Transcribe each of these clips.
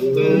Shatana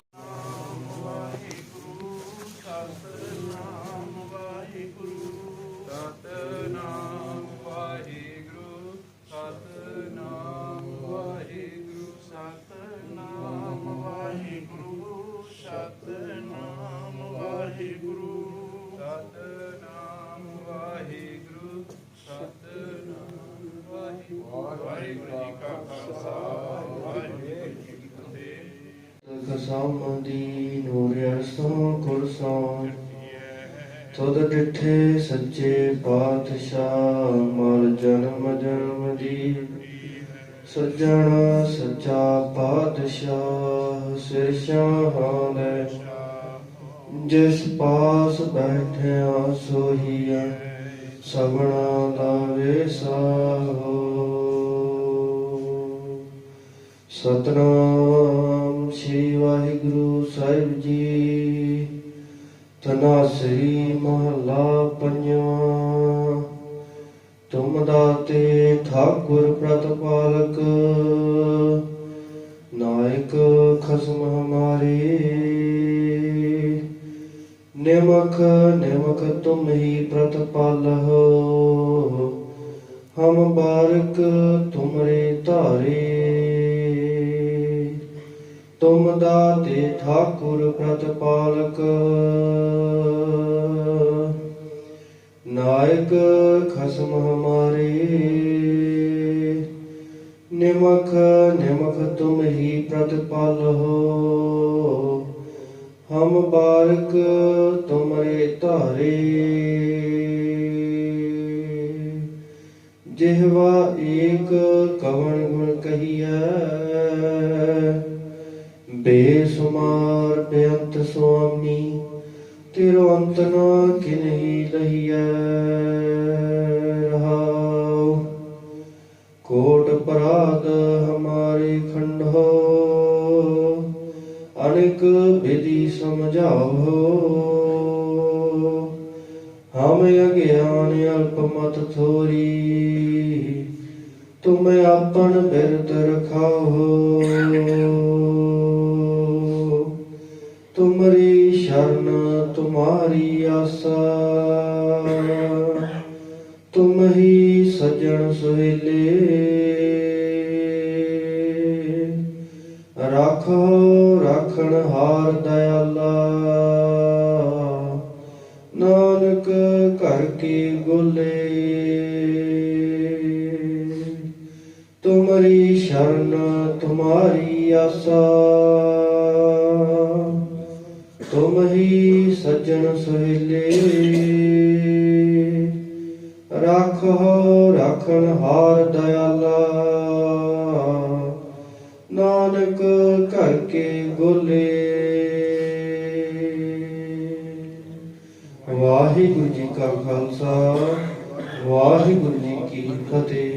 ਕਸਾਉ ਸੱਚੇ ਪਾਤਸ਼ਾਹ ਮਰ ਜਨਮ ਜਨਮ ਦੀ ਸੱਜਣ ਸੱਚਾ ਪਾਤਸ਼ਾਹ ਸਿਰ ਸ਼ਾਹਾਂ ਜਿਸ ਪਾਸ ਬੈਠਿਆ ਸੋਹੀਆ ਸਭਨਾ ਦਾ ਵੇਸਾ ਸਤਨਾਮ ਸ੍ਰੀ ਵਾਹਿਗੁਰੂ ਸਾਹਿਬ ਜੀ। ਤਨਾਸਰੀ ਮਹਲਾ ਪੰਜਵਾਂ। ਤੁਮ ਦਾਤੇ ਠਾਕੁਰ ਪ੍ਰਤਪਾਲਕ। ਨਾਇਕ ਖਸਮ ਹਮਾਰੇ। ਨਿਮਕ ਨਿਮਕ ਤੁਮ ਹੀ ਪ੍ਰਤਪਾਲਹੁ। ਹਮ ਬਾਰਕ ਤੁਮਰੇ ਧਾਰੇ। ਤੁਮ ਦਾਤੇ ਠਾਕੁਰ ਪ੍ਰਤਪਾਲਕ। ਨਾਇਕ ਖਸਮ ਹਮਾਰੇ। ਨਿਮਖ ਨਿਮਖ ਤੁਮ ਹੀ ਪ੍ਰਤਪਾਲਹੁ ਹਮ ਬਾਰਕ ਤੁਮਰੇ ਧਾਰੇ। ਜਿਹਵਾ ਏਕ ਕਵਣ ਗੁਣ ਕਹੀਐ। ਬੇਸੁਮਾਰ ਬੇਅੰਤ ਸੁਆਮੀ, ਤੇਰੋ ਅੰਤ ਨਾ ਕਿਨਹੀ ਲਹੀਐ ਰਹਾਉ। ਕੋਟ ਪਰਾਧ ਹਮਾਰੇ ਖੰਡੋ, ਅਨੇਕ ਵਿਧੀ ਸਮਝਾਓ। ਹਮ ਅਗਿਆਨ ਅਲਪ ਮਤ ਥੋਰੀ, ਤੁਮ ਆਪਨ ਬਿਰਦ ਰਖਾਓ। तुम्हारी आशा तुम ही सजन सुहेले राखो राखण हार दयाला ਨਾਨਕ ਘਰ ਕੀ ਗੋਲੇ ਤੁਮਰੀ ਸ਼ਰਨ ਤੁਮਾਰੀ ਆਸਾ ਤੁਮ ਹੀ ਸੱਜਣ ਸੁਹੇਲੇ। ਰਾਖੋ ਰਾਖਣ ਹਾਰ ਦਇਆਲਾ। ਨਾਨਕ ਘਰ ਕੇ ਗੋਲੇ ਵਾਹਿਗੁਰੂ ਜੀ ਕਾ ਖਾਲਸਾ, ਵਾਹਿਗੁਰੂ ਜੀ ਕੀ ਫਤਿਹ।